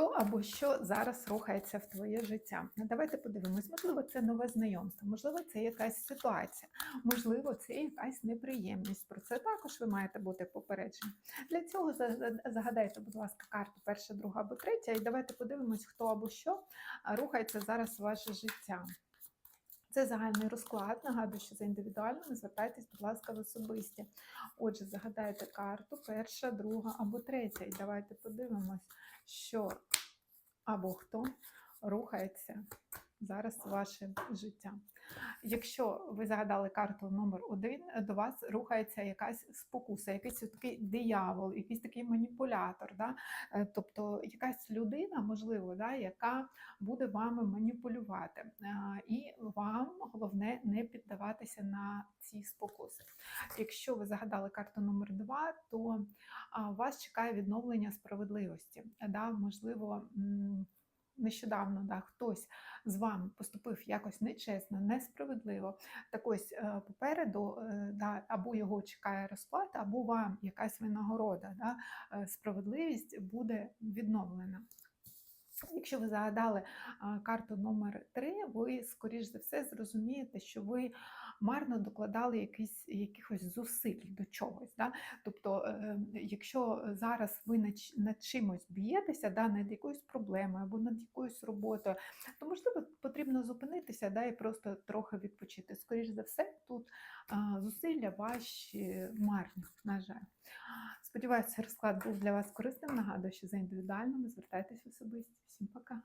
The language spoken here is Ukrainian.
Хто або що зараз рухається в твоє життя? Ну, Давайте подивимось. Можливо, це нове знайомство, можливо, це якась ситуація, можливо, це якась неприємність. Про це також ви маєте бути попереджені. Для цього за- за- загадайте, будь ласка, карту перша, друга або третя, і давайте подивимось, хто або що рухається зараз в ваше життя. Це загальний розклад. Нагадую, що за індивідуальними звертайтесь, будь ласка, в особисті. Отже, загадайте карту перша, друга або третя. І давайте подивимось, що або хто рухається зараз ваше життя. Якщо ви загадали карту номер один, до вас рухається якась спокуса, якийсь такий диявол, якийсь такий маніпулятор. Да? Е, Тобто якась людина, можливо, да, яка буде вами маніпулювати. Е, І вам головне не піддаватися на ці спокуси. Якщо ви загадали карту номер два, то вас чекає відновлення справедливості. Да? Можливо, нещодавно да, хтось з вами поступив якось нечесно, несправедливо. Так ось е, попереду е, да, або його чекає розплата, або вам якась винагорода. Да? е, Справедливість буде відновлена. Якщо ви загадали карту номер 3, ви, скоріш за все, зрозумієте, що ви марно докладали якісь, якихось зусиль до чогось. Да? Тобто, е, якщо зараз ви над чимось б'єтеся, да, над якоюсь проблемою або над якоюсь роботою, то можливо потрібно зупинитися да, і просто трохи відпочити. Скоріш за все, тут зусилля ваші марні, на жаль. Сподіваюся, розклад був для вас корисним. Нагадую, що за індивідуальними звертайтесь особисті. Всім пока.